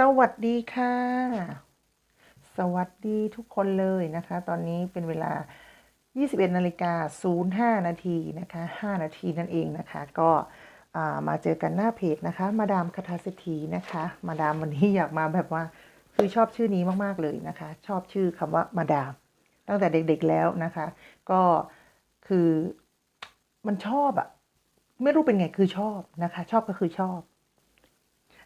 สวัสดีค่ะ สวัสดีทุกคนเลยนะคะ ตอนนี้เป็นเวลา 21นาฬิกา05 นาทีนะคะ 5 นาทีนั่นเองนะคะ ก็มาเจอกันหน้าเพจนะคะ มาดามคาทาเศรษฐีนะคะ มาดามวันนี้อยากมาแบบว่าคือชอบชื่อนี้มากๆเลยนะคะ ชอบชื่อคำว่ามาดาม ตั้งแต่เด็กๆแล้วนะคะ ก็คือมันชอบอะไม่รู้เป็นไงคือชอบนะคะ ชอบก็คือชอบ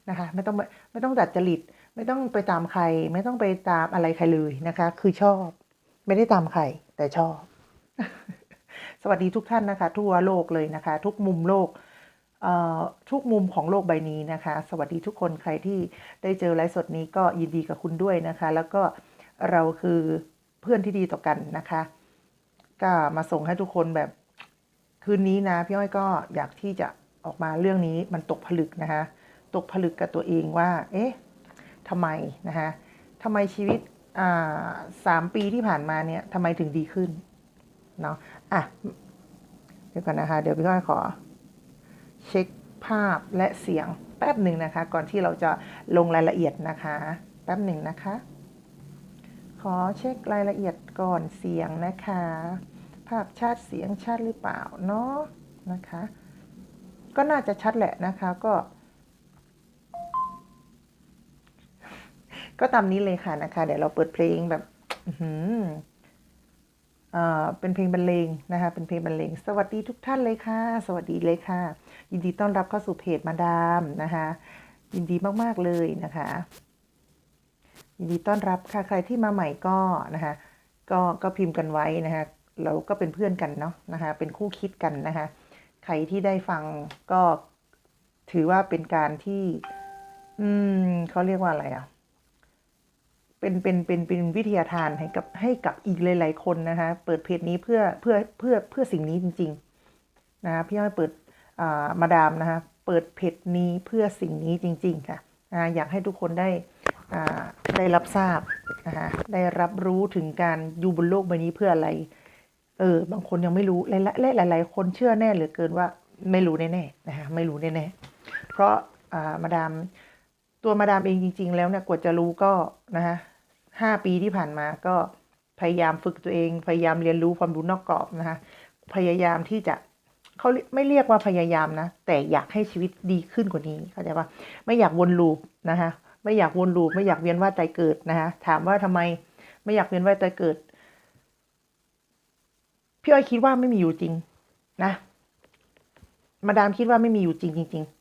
นะคะ ไม่ต้องไม่ต้องดัดจริต ไม่ต้องไปตามใคร ไม่ต้องไปตามอะไรใครเลยนะคะ คือชอบ ไม่ได้ตามใคร แต่ชอบ สวัสดีทุกท่านนะคะ ทั่วโลกเลยนะคะ ทุกมุมโลกทุกมุมของโลกใบนี้นะคะ สวัสดีทุกคนใครที่ได้เจอไลฟ์สดนี้ก็ยินดีกับคุณด้วยนะคะ แล้วก็เราคือเพื่อนที่ดีต่อกันนะคะ ก็มาส่งให้ทุกคนแบบคืนนี้นะพี่อ้อยก็อยากที่จะออกมาเรื่องนี้มันตกผลึกนะคะ ตกผลึกกับตัวเองว่า เอ๊ะทำไมนะคะทำไมชีวิตสามปีที่ผ่านมาเนี่ยทำไมถึงดีขึ้นเนาะอะเดี๋ยวก่อนนะคะ เดี๋ยวพี่ก้อยขอ เช็คภาพและเสียงแป๊บหนึ่งนะคะ ก่อนที่เราจะลงรายละเอียดนะคะ แป๊บหนึ่งนะคะ ขอเช็ครายละเอียดก่อนเสียงนะคะ ภาพชัดเสียงชัดหรือเปล่าเนาะนะคะ ก็น่าจะชัดแหละนะคะ ก็ ก็ตามนี้เลยค่ะนะคะ เดี๋ยวเราเปิดเพลงแบบอือเป็นเพลงบรรเลงนะคะ เป็นเพลงบรรเลง สวัสดีทุกท่านเลยค่ะ สวัสดีเลยค่ะ ยินดีต้อนรับเข้าสู่เพจมาดามนะคะ ยินดีมากๆเลยนะคะ ยินดีต้อนรับค่ะ ใครที่มาใหม่ก็นะคะ ก็ก็พิมพ์กันไว้นะคะ เราก็เป็นเพื่อนกันเนาะนะคะ เป็นคู่คิดกันนะคะ ใครที่ได้ฟังก็ถือว่าเป็นการที่ อืมเขาเรียกว่าอะไรอะ เป็นเป็นเป็นเป็นวิทยาทานให้กับให้กับอีกหลาย ๆ คนนะคะ เปิดเพจนี้เพื่อเพื่อเพื่อเพื่อสิ่งนี้จริง ๆ นะคะพี่อ้อยเปิดอ่ามาดามนะคะเปิดเพจนี้เพื่อสิ่งนี้จริง ๆ ค่ะอ่าอยากให้ทุกคนได้อ่าได้รับทราบนะคะได้รับรู้ถึงการอยู่บนโลกใบนี้เพื่ออะไร เออบางคนยังไม่รู้และและหลาย ๆ คนเชื่อแน่เหลือเกินว่าไม่รู้แน่ๆนะคะไม่รู้แน่ๆเพราะอ่ามาดาม ตัวมาดามเองจริง ๆ แล้วเนี่ยกว่าจะรู้ก็นะคะห้าปีที่ผ่านมาก็พยายามฝึกตัวเอง พยายามเรียนรู้ความรู้นอกกรอบนะคะพยายามที่จะเขาไม่เรียกว่าพยายามนะ แต่อยากให้ชีวิตดีขึ้นกว่านี้เข้าใจปะไม่อยากวนลูปนะคะไม่อยากวนลูปไม่อยากเวียนว่ายตายเกิดนะคะถามว่าทำไมไม่อยากเวียนว่ายตายเกิด พี่อ้อยคิดว่าไม่มีอยู่จริงนะ มาดามคิดว่าไม่มีอยู่จริงจริง ๆ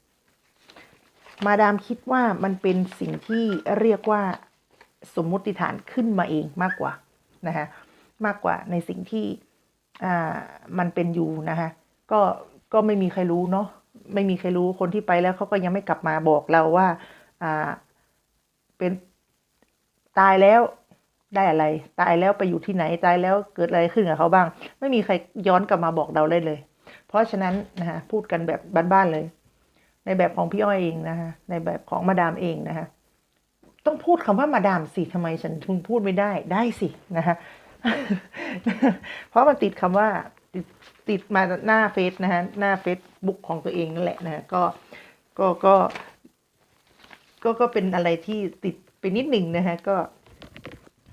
มาดามคิดว่ามันเป็นสิ่งที่เรียกว่าสมมุติฐานขึ้นมาเองมากกว่านะคะมากกว่าในสิ่งที่อ่ามันเป็นอยู่นะคะก็ก็ไม่มีใครรู้เนาะไม่มีใครรู้คนที่ไปแล้วเขาก็ยังไม่กลับมาบอกเราว่าอ่าเป็นตายแล้วได้อะไร ตายแล้วไปอยู่ที่ไหนตายแล้วเกิดอะไรขึ้นกับเขาบ้าง ไม่มีใครย้อนกลับมาบอกเราได้เลย เพราะฉะนั้นนะคะพูดกันแบบบ้านๆเลย ในแบบของพี่อ้อยเองนะคะในแบบของมาดามเองนะคะต้องพูดคำว่ามาดามสิทำไมฉันถึงพูดไม่ได้ได้สินะคะเพราะมันติดคำว่าติดติดมาหน้าเฟซนะคะหน้าเฟซบุ๊กของตัวเองนั่นแหละนะคะก็ก็ก็ ก็ก็เป็นอะไรที่ติดไปนิดหนึ่งนะคะก็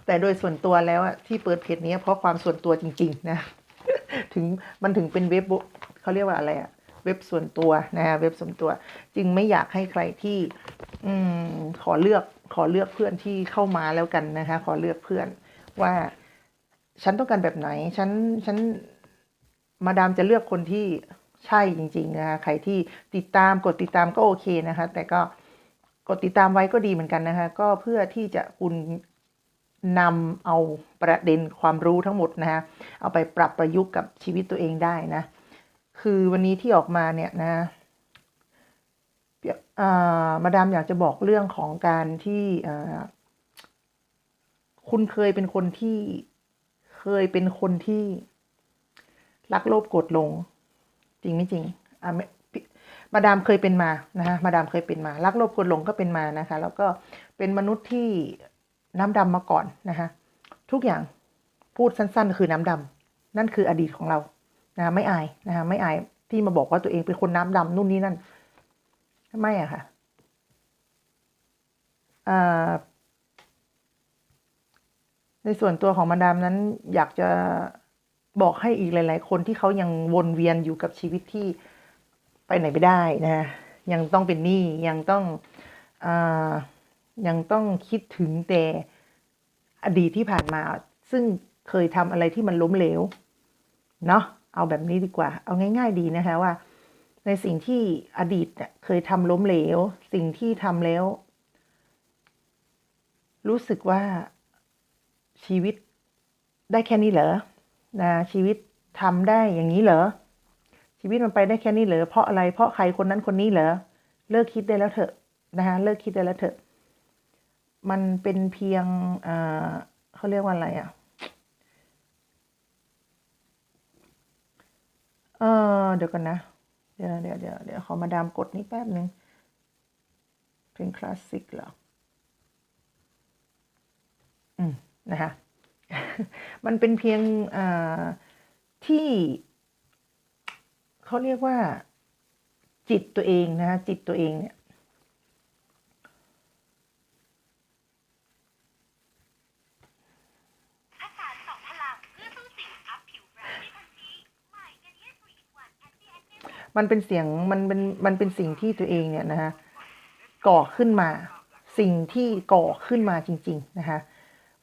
แต่โดยส่วนตัวแล้วอะที่เปิดเพจนี้เพราะความส่วนตัวจริง ๆ นะ ถึงมันถึงเป็นเว็บเขาเรียกว่าอะไรอะ เว็บส่วนตัวนะเว็บส่วนตัว จึงไม่อยากให้ใครที่อขอเลือกขอเลือกเพื่อนที่เข้ามาแล้วกันนะคะ ขอเลือกเพื่อนว่า ฉันต้องการแบบไหน ฉันฉันมาดามจะเลือกคนที่ใช่จริงๆนะคะใครที่ติดตามกดติดตามก็โอเคนะคะ แต่ก็กดติดตามไว้ก็ดีเหมือนกันนะคะ ก็เพื่อที่จะคุณนำเอาประเด็นความรู้ทั้งหมดนะคะเอาไปปรับประยุกต์กับชีวิตตัวเองได้นะ คือวันนี้ที่ออกมาเนี่ยนะมาดามอยากจะบอกเรื่องของการที่คุณเคยเป็นคนที่เคยเป็นคนที่รักโลภโกรธลง จริงไม่จริงอ่ามาดามเคยเป็นมานะคะมาดามเคยเป็นมา รักโลภโกรธลงก็เป็นมานะคะ แล้วก็เป็นมนุษย์ที่น้ำดำมาก่อนนะคะทุกอย่างพูดสั้น ๆ คือน้ำดำนั่นคืออดีตของเรา นะไม่อายนะคะไม่อายที่มาบอกว่าตัวเองเป็นคนน้ำดำนู่นนี่นั่นไม่อะค่ะในส่วนตัวของมาดามนั้นอยากจะบอกให้อีกหลาย ๆ คนที่เขายังวนเวียนอยู่กับชีวิตที่ไปไหนไม่ได้นะยังต้องเป็นหนี้ยังต้องอยังต้องคิดถึงแต่อดีตที่ผ่านมา ซึ่งเคยทำอะไรที่มันล้มเหลว เนาะ เอาแบบนี้ดีกว่า เอาง่าย ๆ ดีนะคะว่า ในสิ่งที่อดีตเนี่ยเคยทำล้มเหลว สิ่งที่ทำแล้ว รู้สึกว่าชีวิตได้แค่นี้เหรอนะชีวิตทำได้อย่างนี้เหรอ ชีวิตมันไปได้แค่นี้เหรอเพราะอะไรเพราะใครคนนั้นคนนี้เหรอเลิกคิดได้แล้วเถอะนะคะเลิกคิดได้แล้วเถอะ มันเป็นเพียงอ่าเขาเรียกว่าอะไรอะ เออเดี๋ยวกันนะ เดี๋ยวเดี๋ยวเดี๋ยวเดี๋ยวขอมาดามกดนี้แป๊บหนึ่งเพลงคลาสสิกเหรอ อืม นะคะ มันเป็นเพียงอ่าที่เขาเรียกว่า จิตตัวเองนะคะจิตตัวเองเนี่ย อาสารสองพลังเพื่อสู้สิวอัพผิวไบรท์ได้ทันทีใหม่กันเยสวีวันแอนตี้แอคเน มันเป็นเสียงมันเป็นมันเป็นสิ่งที่ตัวเองเนี่ยนะคะก่อขึ้นมาสิ่งที่ก่อขึ้นมาจริง ๆ นะคะ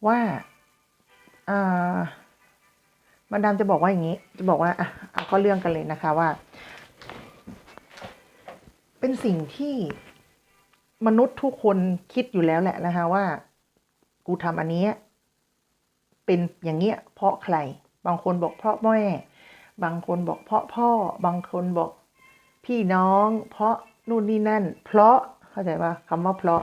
ว่าอ่ามาดามจะบอกว่าอย่างนี้ จะบอกว่าอะเอาก็เรื่องกันเลยนะคะว่า เป็นสิ่งที่มนุษย์ทุกคนคิดอยู่แล้วแหละนะคะว่า กูทำอันนี้ เป็นอย่างเงี้ยเพราะใคร บางคนบอกเพราะแม่บางคนบอกเพราะพ่อ บางคนบอก พี่น้อง เพราะนู่นนี่นั่น เพราะเข้าใจป่ะคำว่าเพราะ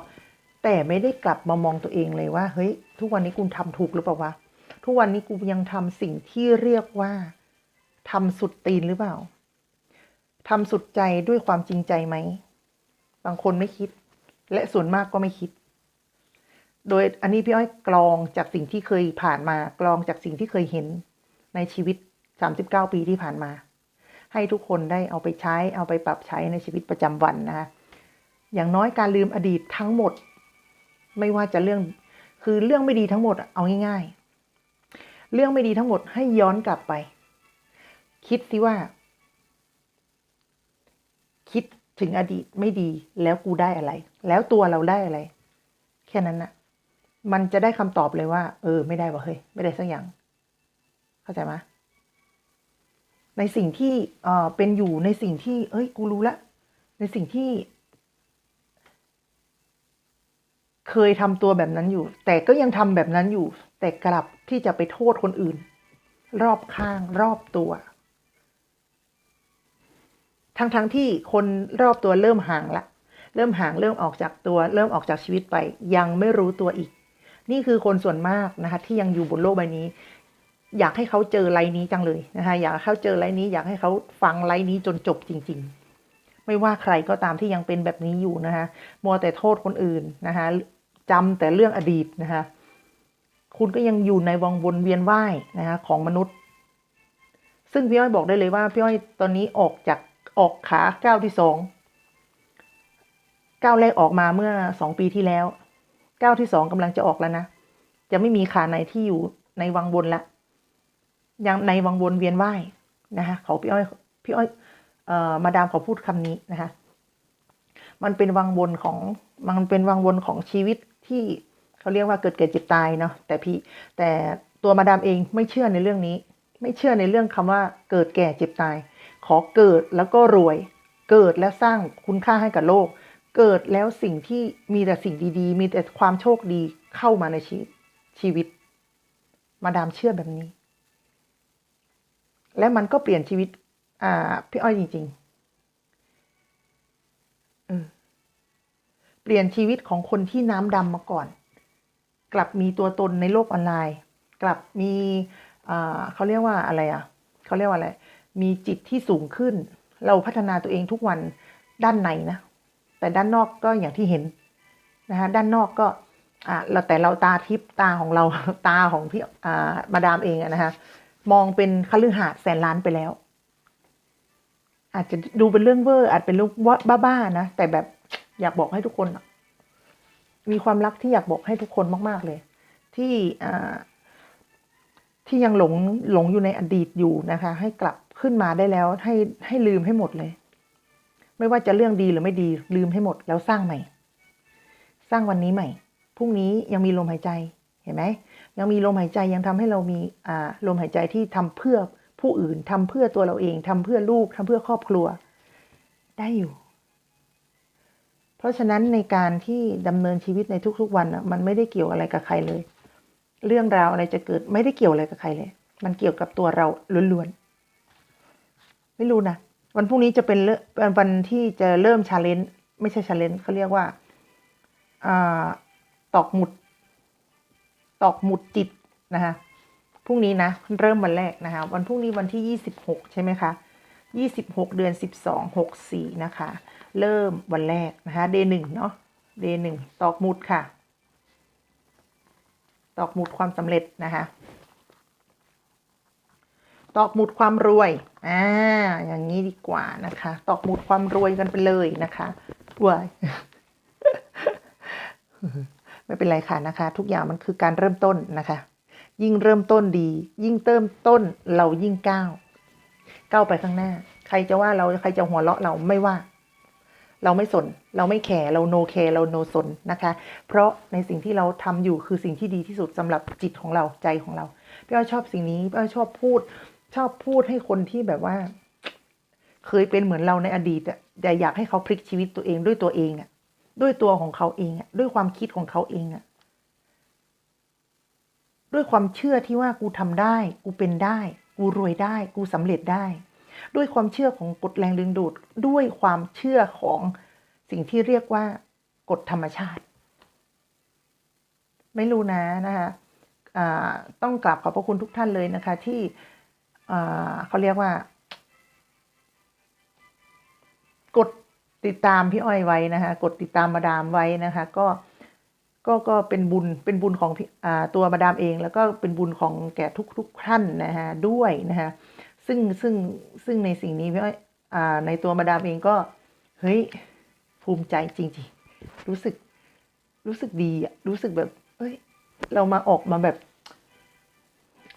แต่ไม่ได้กลับมามองตัวเองเลยว่า เฮ้ย ทุกวันนี้กูทำถูกหรือเปล่าวะทุกวันนี้กูยังทำสิ่งที่เรียกว่าทำสุดตีนหรือเปล่าทำสุดใจด้วยความจริงใจไหมบางคนไม่คิด และส่วนมากก็ไม่คิด โดยอันนี้พี่อ้อยกรองจากสิ่งที่เคยผ่านมากรองจากสิ่งที่เคยเห็นในชีวิต 39 ปีที่ผ่านมา ให้ทุกคนได้เอาไปใช้เอาไปปรับใช้ในชีวิตประจำวันนะคะอย่างน้อยการลืมอดีตทั้งหมด ไม่ว่าจะเรื่องคือเรื่องไม่ดีทั้งหมดอะเอาง่าย ๆ เรื่องไม่ดีทั้งหมดให้ย้อนกลับไป คิดสิว่า คิดถึงอดีตไม่ดีแล้วกูได้อะไร แล้วตัวเราได้อะไร แค่นั้นนะมันจะได้คำตอบเลยว่า เออ ไม่ได้วะเฮ้ยไม่ได้สักอย่าง เข้าใจไหม ในสิ่งที่เอ่อเป็นอยู่ในสิ่งที่ เอ้ย กูรู้ละ ในสิ่งที่ เคยทำตัวแบบนั้นอยู่ แต่ก็ยังทำแบบนั้นอยู่ แต่กลับที่จะไปโทษคนอื่น รอบข้างรอบตัว ทั้งๆทที่คนรอบตัวเริ่มห่างละ เริ่มห่างเริ่มออกจากตัว เริ่มออกจากชีวิตไป ยังไม่รู้ตัวอีก นี่คือคนส่วนมากนะคะ ที่ยังอยู่บนโลกใบนี้ อยากให้เขาเจอไลน์นี้จังเลยนะคะอยากให้เขาเจอไลน์นี้ อยากให้เขาฟังไลน์นี้จนจบจริง ๆ ไม่ว่าใครก็ตามที่ยังเป็นแบบนี้อยู่นะคะมัวแต่โทษคนอื่นนะคะจำแต่เรื่องอดีตนะคะคุณก็ยังอยู่ในวงวนเวียนว่ายนะคะของมนุษย์ ซึ่งพี่อ้อยบอกได้เลยว่าพี่อ้อยตอนนี้ออกจากออกขาก้าวที่สองก้าวแรกออกมาเมื่อสองปีที่แล้วก้าวที่สองกำลังจะออกแล้วนะจะไม่มีขาไหนที่อยู่ในวังวนละ ยังในวังวนเวียนว่ายนะคะเขาพี่อ้อยพี่อ้อยเอ่อมาดามเขาพูดคำนี้นะคะมันเป็นวังวนของมันเป็นวังวนของชีวิตที่เขาเรียกว่าเกิดแก่เจ็บตายเนาะแต่พี่แต่ตัวมาดามเองไม่เชื่อในเรื่องนี้ ไม่เชื่อในเรื่องคำว่าเกิดแก่เจ็บตาย ขอเกิดแล้วก็รวย เกิดและสร้างคุณค่าให้กับโลก เกิดแล้วสิ่งที่มีแต่สิ่งดีๆ มีแต่ความโชคดีเข้ามาในชีวิตชีวิต มาดามเชื่อแบบนี้ และมันก็เปลี่ยนชีวิต อ่า พี่อ้อยจริงๆเปลี่ยนชีวิตของคนที่น้ำดำมาก่อน กลับมีตัวตนในโลกออนไลน์ กลับมีอ่าเขาเรียกว่าอะไรอะเขาเรียกว่าอะไร มีจิตที่สูงขึ้น เราพัฒนาตัวเองทุกวันด้านในนะ แต่ด้านนอกก็อย่างที่เห็นนะคะด้านนอกก็อ่าเราแต่เราตาทิพตาของเราตาของพี่อ่ามาดามเองอะนะคะ มองเป็นคฤหาสน์แสนล้านไปแล้ว อาจจะดูเป็นเรื่องเวอร์อาจเป็นเรื่องว่าบ้าๆนะแต่แบบอยากบอกให้ทุกคนมีความรักที่อยากบอกให้ทุกคนมาก ๆเลย ที่อ่าที่ยังหลงหลงอยู่ในอดีตอยู่นะคะ ให้กลับขึ้นมาได้แล้วให้ให้ลืมให้หมดเลย ไม่ว่าจะเรื่องดีหรือไม่ดีลืมให้หมดแล้วสร้างใหม่ สร้างวันนี้ใหม่พรุ่งนี้ยังมีลมหายใจเห็นไหม ยังมีลมหายใจยังทำให้เรามีอ่าลมหายใจที่ทำเพื่อผู้อื่นทำเพื่อตัวเราเองทำเพื่อลูกทำเพื่อครอบครัว ได้อยู่ เพราะฉะนั้นในการที่ดำเนินชีวิตในทุก ๆ วันอะมันไม่ได้เกี่ยวอะไรกับใครเลย เรื่องราวอะไรจะเกิดไม่ได้เกี่ยวอะไรกับใครเลย มันเกี่ยวกับตัวเราล้วนๆไม่รู้นะวันพรุ่งนี้จะเป็นวันที่จะเริ่มชาเลนจ์ไม่ใช่ชาเลนจ์เขาเรียกว่าอ่าตอกหมุด ตอกหมุดจิตนะคะพรุ่งนี้นะเริ่มวันแรกนะคะวันพรุ่งนี้วันที่ยี่สิบหกใช่ไหมคะยี่สิบหกเดือนสิบสองหกสี่นะคะ เริ่มวันแรกนะคะเดย์หนึ่งเนาะเดย์หนึ่งตอกหมุดค่ะ ตอกหมุดความสำเร็จนะคะตอกหมุดความรวย อ่า อย่างนี้ดีกว่านะคะ ตอกหมุดความรวยกันไปเลยนะคะวย ไม่เป็นไรค่ะนะคะ ทุกอย่างมันคือการเริ่มต้นนะคะ ยิ่งเริ่มต้นดี ยิ่งเติมต้นเรายิ่งก้าวก้าวไปข้างหน้า ใครจะว่าเราใครจะหัวเราะเราไม่ว่า เราไม่สน เราไม่แคร์เราโนแคร์เราโนสนนะคะ เพราะในสิ่งที่เราทำอยู่คือสิ่งที่ดีที่สุดสำหรับจิตของเราใจของเราพี่อ้อยชอบสิ่งนี้พี่อ้อยชอบพูด ชอบพูดให้คนที่แบบว่า เคยเป็นเหมือนเราในอดีตอะแต่อยากให้เขาพลิกชีวิตตัวเองด้วยตัวเองอะ ด้วยตัวของเขาเองอะด้วยความคิดของเขาเองอะด้วยความเชื่อที่ว่ากูทำได้ กูเป็นได้ กูรวยได้ กูสำเร็จได้ ด้วยความเชื่อของกฎแรงดึงดูด ด้วยความเชื่อของสิ่งที่เรียกว่ากฎธรรมชาติ ไม่รู้นะนะคะต้องกราบขอบพระคุณทุกท่านเลยนะคะ ที่เขาเรียกว่ากด ติดตามพี่อ้อยไว้นะคะ กดติดตามมาดามไว้นะคะ ก็ก็ก็เป็นบุญเป็นบุญของอตัวมาดามเอง แล้วก็เป็นบุญของแก่ทุกทุกท่านนะคะด้วยนะคะซึ่งซึ่งซึ่งในสิ่งนี้พี่อ้อยอในตัวมาดามเองก็เฮ้ยภูมิใจจริง ๆ รู้สึกรู้สึกดีอะรู้สึกแบบเอ้ย เรามาออกมาแบบ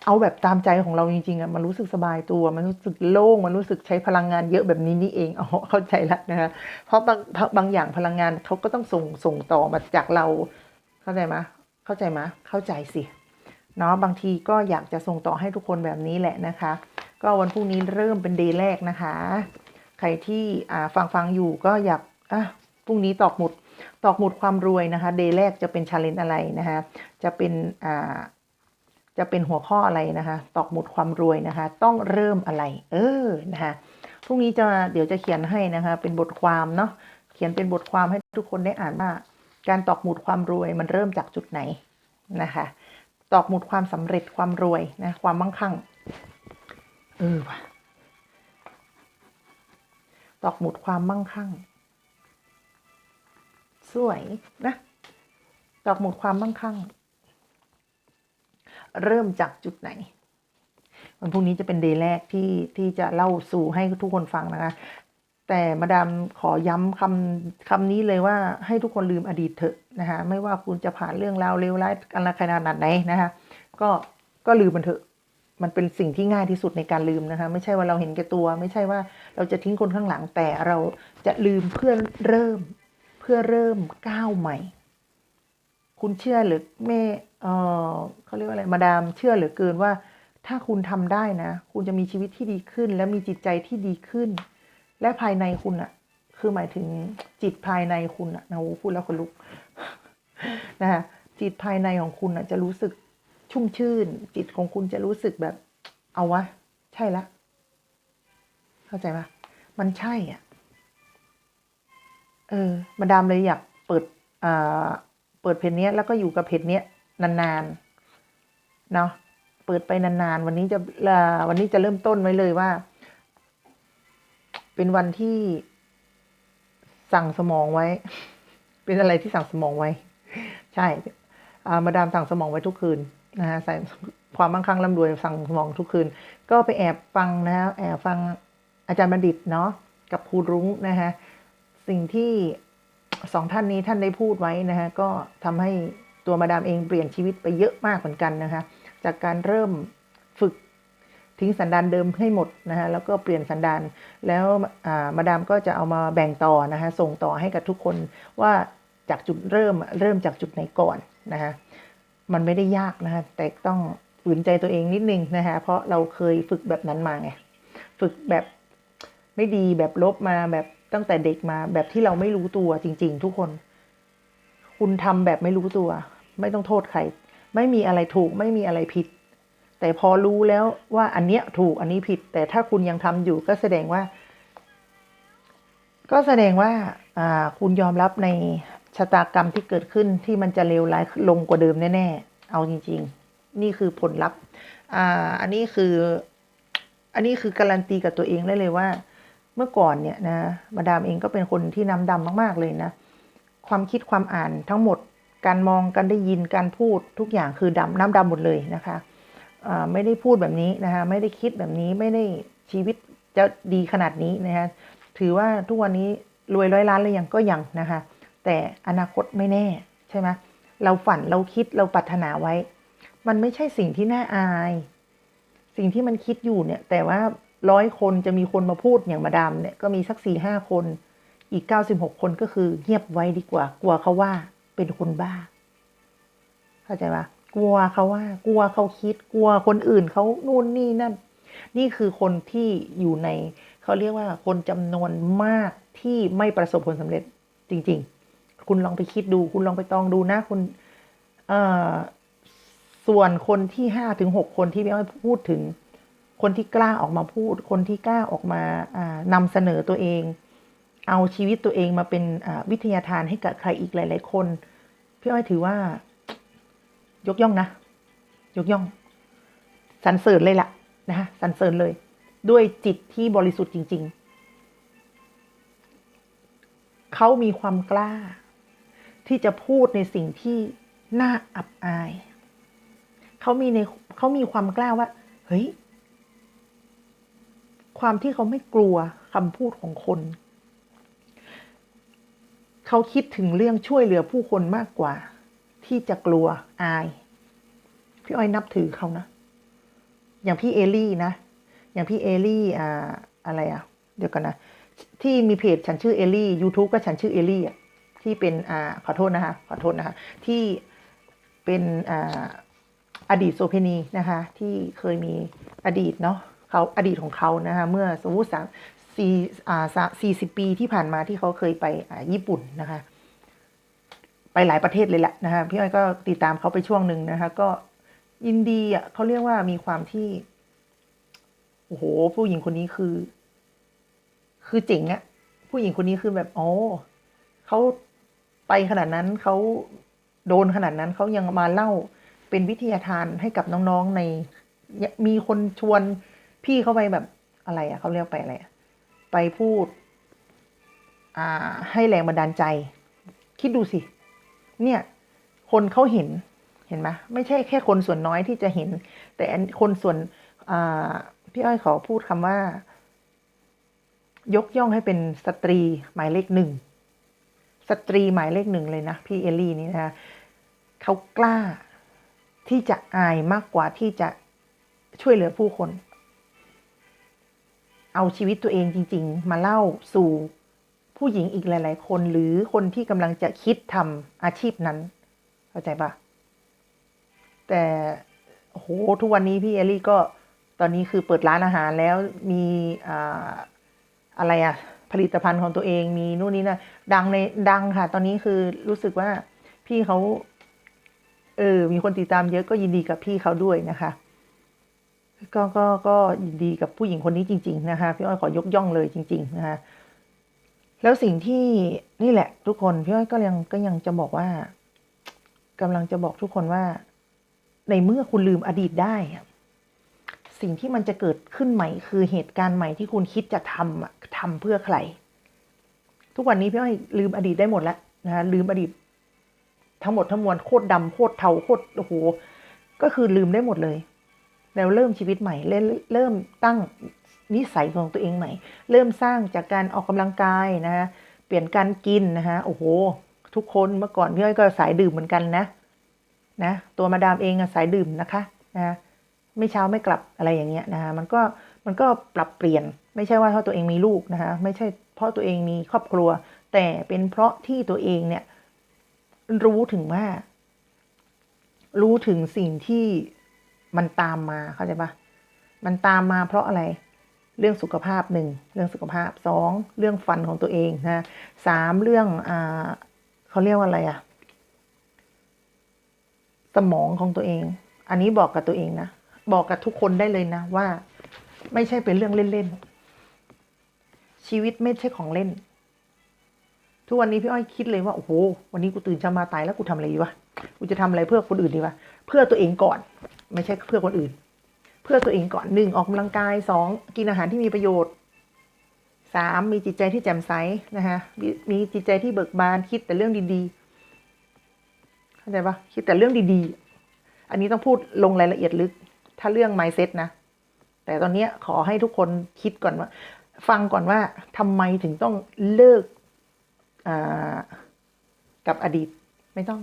เอาแบบตามใจของเราจริงๆอะมันรู้สึกสบายตัว มันรู้สึกโล่ง มันรู้สึกใช้พลังงานเยอะแบบนี้นี่เองอ๋อเข้าใจแล้วนะคะเพราะบางบางอย่างพลังงานเขาก็ต้องส่งส่งต่อมาจากเราเข้าใจไหมเข้าใจไหมเข้าใจสิเนาะบางทีก็อยากจะส่งต่อให้ทุกคนแบบนี้แหละนะคะ ก็วันพรุ่งนี้เริ่มเป็นเดย์แรกนะคะ ใครที่ฟังฟังอยู่ก็อยากอะพรุ่งนี้ตอกหมุดตอกหมุดความรวยนะคะ เดย์แรกจะเป็นชาเลนจ์อะไรนะคะ จะเป็นอ่า จะเป็นหัวข้ออะไรนะคะ ตอกหมุดความรวยนะคะ ต้องเริ่มอะไร เออนะคะพรุ่งนี้จะเดี๋ยวจะเขียนให้นะคะ เป็นบทความเนาะเขียนเป็นบทความให้ทุกคนได้อ่านว่า การตอกหมุดความรวยมันเริ่มจากจุดไหนนะคะ ตอกหมุดความสำเร็จความรวยนะความมั่งคั่งเออว่ะตอกหมุดความมั่งคั่ง สวยนะ ตอกหมุดความมั่งคั่ง เริ่มจากจุดไหน วันพรุ่งนี้จะเป็นเดย์แรกที่ที่จะเล่าสู่ให้ทุกคนฟังนะคะ แต่มาดามขอย้ำคำคำนี้เลยว่าให้ทุกคนลืมอดีตเถอะนะคะไม่ว่าคุณจะผ่านเรื่องราวเลวร้ายอะไรขนาดไหนนะคะก็ก็ลืมมันเถอะมันเป็นสิ่งที่ง่ายที่สุดในการลืมนะคะ ไม่ใช่ว่าเราเห็นแก่ตัว ไม่ใช่ว่าเราจะทิ้งคนข้างหลังแต่เราจะลืมเพื่อเริ่ม เพื่อเริ่มก้าวใหม่ คุณเชื่อหรือแม่ เออเขาเรียกว่าอะไรมาดามเชื่อเหลือเกินว่า ถ้าคุณทำได้นะ คุณจะมีชีวิตที่ดีขึ้น และมีจิตใจที่ดีขึ้น และภายในคุณอะคือหมายถึงจิตภายในคุณอะนะโอ้พูดแล้วคนลุกนะคะจิตภายในของคุณอะจะรู้สึกชุ่มชื่น จิตของคุณจะรู้สึกแบบ เอาวะ ใช่ละ เข้าใจปะมันใช่อะ เออ มาดามเลยอยากเปิดอ่าเปิดเพจเนี้ยแล้วก็อยู่กับเพจเนี้ย นานๆเนาะเปิดไปนานๆ วันนี้จะวันนี้จะเริ่มต้นไว้เลยว่า เป็นวันที่สั่งสมองไว้ เป็นอะไรที่สั่งสมองไว้ ใช่อามาดามสั่งสมองไว้ทุกคืนนะฮะใส่ความมั่งคั่งร่ำรวยสั่งสมองทุกคืน ก็ไปแอบฟังนะฮะแอบฟังอาจารย์บัณฑิตเนาะกับครูรุ้งนะฮะสิ่งที่สองท่านนี้ท่านได้พูดไว้นะคะก็ทำให้ ตัวมาดามเองเปลี่ยนชีวิตไปเยอะมากเหมือนกันนะคะ จากการเริ่มฝึกทิ้งสันดานเดิมให้หมดนะคะแล้วก็เปลี่ยนสันดานแล้วมาดามก็จะเอามาแบ่งต่อนะคะส่งต่อให้กับทุกคนว่าจากจุดเริ่มเริ่มจากจุดไหนก่อนนะคะมันไม่ได้ยากนะคะแต่ต้องฝืนใจตัวเองนิดนึงนะคะเพราะเราเคยฝึกแบบนั้นมาไงฝึกแบบไม่ดีแบบลบมาแบบตั้งแต่เด็กมาแบบที่เราไม่รู้ตัวจริง ๆ ทุกคน คุณทำแบบไม่รู้ตัว ไม่ต้องโทษใคร ไม่มีอะไรถูกไม่มีอะไรผิด แต่พอรู้แล้วว่าอันเนี้ยถูกอันนี้ผิด แต่ถ้าคุณยังทำอยู่ก็แสดงว่า ก็แสดงว่าอ่าคุณยอมรับในชะตากรรมที่เกิดขึ้นที่มันจะเลวร้ายลงกว่าเดิมแน่ๆ เอาจริง ๆ นี่คือผลลัพธ์ อ่า อันนี้คือ อันนี้คือการันตีกับตัวเองได้เลยว่า เมื่อก่อนเนี่ยนะ มาดามเองก็เป็นคนที่น้ำดำมาก ๆ เลยนะ ความคิดความอ่านทั้งหมด การมองการได้ยินการพูดทุกอย่างคือดำน้ำดำหมดเลยนะคะไม่ได้พูดแบบนี้นะคะไม่ได้คิดแบบนี้ไม่ได้ชีวิตจะดีขนาดนี้นะคะถือว่าทุกวันนี้รวยร้อยล้านเลยยังก็ยังนะคะ แต่อนาคตไม่แน่ใช่ไหมเราฝันเราคิดเราปรารถนาไว้ มันไม่ใช่สิ่งที่น่าอาย สิ่งที่มันคิดอยู่เนี่ย แต่ว่าร้อยคนจะมีคนมาพูดอย่างมาดามเนี่ยก็มีสักสี่ห้าคน อีกเก้าสิบหกคนก็คือเงียบไว้ดีกว่า กลัวเขาว่าเป็นคนบ้า เข้าใจปะกลัวเขาว่า กลัวเขาคิด กลัวคนอื่นเขานู่นนี่นั่น นี่คือคนที่อยู่ใน เขาเรียกว่าคนจำนวนมากที่ไม่ประสบผลสำเร็จจริง ๆ คุณลองไปคิดดู คุณลองไปตองดูนะ คุณเอ่อส่วนคนที่ห้าถึงหกคนที่พี่อ้พูดถึง คนที่กล้าออกมาพูด คนที่กล้าออกมาอ่านำเสนอตัวเอง เอาชีวิตตัวเองมาเป็นวิทยาทานให้กับใครอีกหลาย ๆ คน พี่อ้อยถือว่า ยกย่องนะ ยกย่องสรรเสริญเลยล่ะนะคะสรรเสริญเลย ด้วยจิตที่บริสุทธิ์จริง ๆ เขามีความกล้า ที่จะพูดในสิ่งที่น่าอับอาย เขามีในเขามีความกล้าว่า เฮ้ย ความที่เขาไม่กลัวคำพูดของคน เขาคิดถึงเรื่องช่วยเหลือผู้คนมากกว่า ที่จะกลัวอาย พี่อ้อยนับถือเขานะ อย่างพี่เอลี่นะ อย่างพี่เอลี่อ่าอะไรอะ เดี๋ยวกันนะ ที่มีเพจฉันชื่อเอลี่ YouTube ก็ฉันชื่อเอลี่อะที่เป็นอ่าขอโทษนะคะ ขอโทษนะคะ ที่เป็นอ่าอดีตโสเพณีนะคะ ที่เคยมีอดีตเนาะเขาอดีตของเขานะคะ เมื่อสมมติสาม สี่อ่าสี่สิบปีที่ผ่านมาที่เขาเคยไปญี่ปุ่นนะคะ ไปหลายประเทศเลยแหละนะคะพี่อ้อยก็ติดตามเขาไปช่วงหนึ่งนะคะ ก็ยินดีอะเขาเรียกว่ามีความที่โอ้โหผู้หญิงคนนี้คือ คือเจ๋งอะผู้หญิงคนนี้คือแบบอ๋อเขาไปขนาดนั้นเขาโดนขนาดนั้นเขายังมาเล่าเป็นวิทยาทานให้กับน้องๆใน มีคนชวนพี่เขาไปแบบอะไรอะเขาเรียกไปอะไรอะ ไปพูดให้แรงบันดาลใจ คิดดูสิ เนี่ย คนเขาเห็นเห็นไหมไม่ใช่แค่คนส่วนน้อยที่จะเห็น แต่คนส่วนพี่อ้อยขอพูดคำว่า ยกย่องให้เป็นสตรีหมายเลขหนึ่งสตรีหมายเลขหนึ่งเลยนะพี่เอลลี่นี่นะคะเขากล้าที่จะอายมากกว่าที่จะช่วยเหลือผู้คน เอาชีวิตตัวเองจริง ๆ มาเล่าสู่ผู้หญิงอีกหลาย ๆ คนหรือคนที่กำลังจะคิดทำอาชีพนั้น เข้าใจปะแต่โหทุกวันนี้พี่เอลลี่ก็ตอนนี้คือเปิดร้านอาหารแล้วมีอ่าอะไรอะผลิตภัณฑ์ของตัวเองมีนู่นนี่นะดังในดังค่ะ ตอนนี้คือรู้สึกว่าพี่เขาเออมีคนติดตามเยอะก็ยินดีกับพี่เขาด้วยนะคะ ก็ก็ก็ยินดีกับผู้หญิงคนนี้จริง ๆ นะคะพี่อ้อยขอยกย่องเลยจริง ๆ นะคะแล้วสิ่งที่นี่แหละ ทุกคนพี่อ้อยก็ยังก็ยังจะบอกว่ากำลังจะบอกทุกคนว่า ในเมื่อคุณลืมอดีตได้สิ่งที่มันจะเกิดขึ้นใหม่ คือเหตุการณ์ใหม่ที่คุณคิดจะทำอะทำเพื่อใคร ทุกวันนี้พี่อ้อยลืมอดีตได้หมดแล้วนะคะลืมอดีต ทั้งหมดทั้งมวลโคตรดำโคตรเทาโคตรโอ้โหก็คือลืมได้หมดเลย แล้วเริ่มชีวิตใหม่เริ่มตั้งนิสัยของตัวเองใหม่ เริ่มสร้างจากการออกกำลังกายนะฮะปลี่ยนการกินนะคะโอ้โห ทุกคนเมื่อก่อนพี่อ้อยก็สายดื่มเหมือนกันนะนะตัวมาดามเองอะสายดื่มนะคะนะไม่เช้าไม่กลับอะไรอย่างเงี้ยนะคะมันก็มันก็ปรับเปลี่ยนไม่ใช่ว่าเพราะตัวเองมีลูกนะคะไม่ใช่เพราะตัวเองมีครอบครัว แต่เป็นเพราะที่ตัวเองเนี่ยรู้ถึงว่า รู้ถึงสิ่งที่ มันตามมาเข้าใจปะมันตามมาเพราะอะไร เรื่องสุขภาพหนึ่งเรื่องสุขภาพสองเรื่องฟันของตัวเองนะสามเรื่องอ่าเขาเรียกว่าอะไรอะสมองของตัวเอง อันนี้บอกกับตัวเองนะบอกกับทุกคนได้เลยนะว่า ไม่ใช่เป็นเรื่องเล่นๆชีวิตไม่ใช่ของเล่น ทุกวันนี้พี่อ้อยคิดเลยว่าโอ้โหวันนี้กูตื่นเช้ามาตายแล้วกูทำอะไรดีวะกูจะทำอะไรเพื่อคนอื่นดีวะเพื่อตัวเองก่อน ไม่ใช่เพื่อคนอื่น เพื่อตัวเองก่อนหนึ่งออกกำลังกายสองกินอาหารที่มีประโยชน์สามมีจิตใจที่แจ่มใสนะคะมีมีจิตใจที่เบิกบานคิดแต่เรื่องดีๆเข้าใจปะคิดแต่เรื่องดีๆ อันนี้ต้องพูดลงรายละเอียดลึก ถ้าเรื่อง mindset นะ แต่ตอนนี้ขอให้ทุกคนคิดก่อนว่า ฟังก่อนว่าทำไมถึงต้องเลิกกับอดีต ไม่ต้อง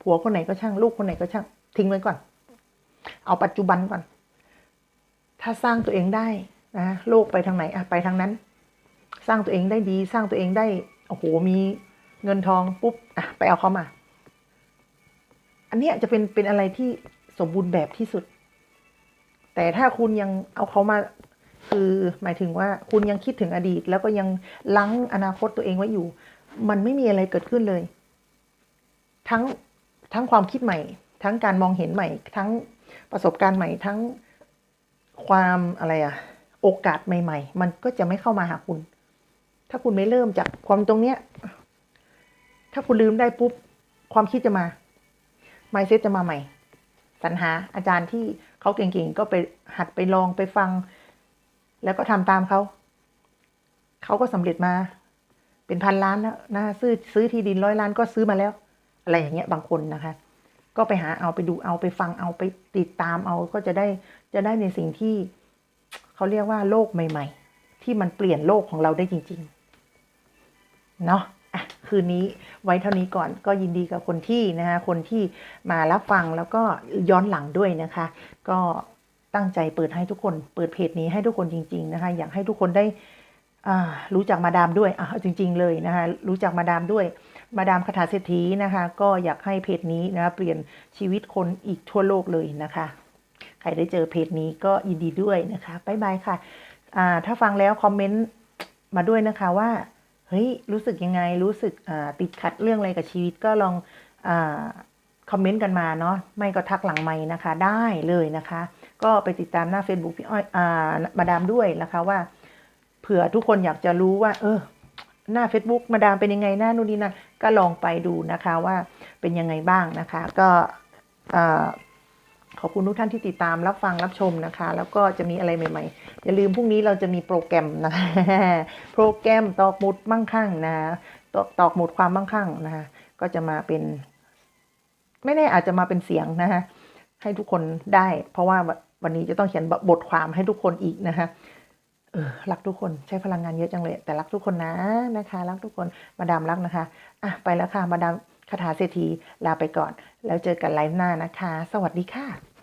ผัวคนไหนก็ช่าง ลูกคนไหนก็ช่าง ทิ้งไว้ก่อน เอาปัจจุบันก่อน ถ้าสร้างตัวเองได้นะโลกไปทางไหนอะไปทางนั้น สร้างตัวเองได้ดี สร้างตัวเองได้โอ้โหมีเงินทองปุ๊บอะไปเอาเขามา อันเนี้ยจะเป็นเป็นอะไรที่สมบูรณ์แบบที่สุด แต่ถ้าคุณยังเอาเขามาคือหมายถึงว่าคุณยังคิดถึงอดีต แล้วก็ยังลังอนาคตตัวเองไว้อยู่ มันไม่มีอะไรเกิดขึ้นเลย ทั้งทั้งความคิดใหม่ ทั้งการมองเห็นใหม่ ทั้ง ประสบการณ์ใหม่ทั้งความอะไรอะโอกาสใหม่ ๆ มันก็จะไม่เข้ามาหาคุณ ถ้าคุณไม่เริ่มจากความตรงเนี้ย ถ้าคุณลืมได้ปุ๊บ ความคิดจะมา mindset จะมาใหม่ สรรหาอาจารย์ที่เขาเก่งๆ ก็ไปหัดไปลองไปฟัง แล้วก็ทำตามเขา เขาก็สำเร็จมา เป็นพันล้านแล้วนะซื้อซื้อที่ดินร้อยล้านก็ซื้อมาแล้ว อะไรอย่างเงี้ยบางคนนะคะ ก็ไปหาเอาไปดูเอาไปฟังเอาไปติดตามเอาก็จะได้จะได้ในสิ่งที่เขาเรียกว่าโลกใหม่ ๆ ที่มันเปลี่ยนโลกของเราได้จริงๆเนาะคืนนี้ไว้เท่านี้ก่อนก็ยินดีกับคนที่นะคะคนที่มารับฟังแล้วก็ย้อนหลังด้วยนะคะ ก็ตั้งใจเปิดให้ทุกคน เปิดเพจนี้ให้ทุกคนจริง ๆ นะคะ อยากให้ทุกคนได้รู้จักมาดามด้วยอะจริง ๆ เลยนะคะรู้จักมาดามด้วย มาดามคาถาเศรษฐีนะคะ ก็อยากให้เพจนี้นะเปลี่ยนชีวิตคนอีกทั่วโลกเลยนะคะ ใครได้เจอเพจนี้ก็ยินดีด้วยนะคะบ๊ายบายค่ะอ่าถ้าฟังแล้วคอมเมนต์มาด้วยนะคะว่าเฮ้ยรู้สึกยังไงรู้สึกติดขัดเรื่องอะไรกับชีวิตก็ลองอคอมเมนต์กันมาเนาะไม่ก็ทักหลังไม้นะคะได้เลยนะคะ ก็ไปติดตามหน้า Facebook พี่อ้อยอามาดามด้วยนะคะว่า เผื่อทุกคนอยากจะรู้ว่า เออ หน้า Facebook มาดามเป็นยังไงหน้านู่นนี่นั่นก็ลองไปดูนะคะว่าเป็นยังไงบ้างนะคะ ก็ขอบคุณทุกท่านที่ติดตามรับฟังรับชมนะคะ แล้วก็จะมีอะไรใหม่ๆ อย่าลืมพรุ่งนี้เราจะมีโปรแกรมนะคะโปรแกรมตอกหมุดมั่งคั่งนะตอกตอกหมุดความมั่งคั่งนะคะก็จะมาเป็น ไม่แน่อาจจะมาเป็นเสียงนะคะให้ทุกคนได้ เพราะว่าวันนี้จะต้องเขียนบทความให้ทุกคนอีกนะคะ ออรักทุกคนใช้พลังงานเยอะจังเลย แต่รักทุกคนนะนะคะ รักทุกคนมาดามรักนะคะอะไปแล้วค่ะมาดามคาถาเศรษฐีลาไปก่อน แล้วเจอกันไลฟ์หน้านะคะ สวัสดีค่ะ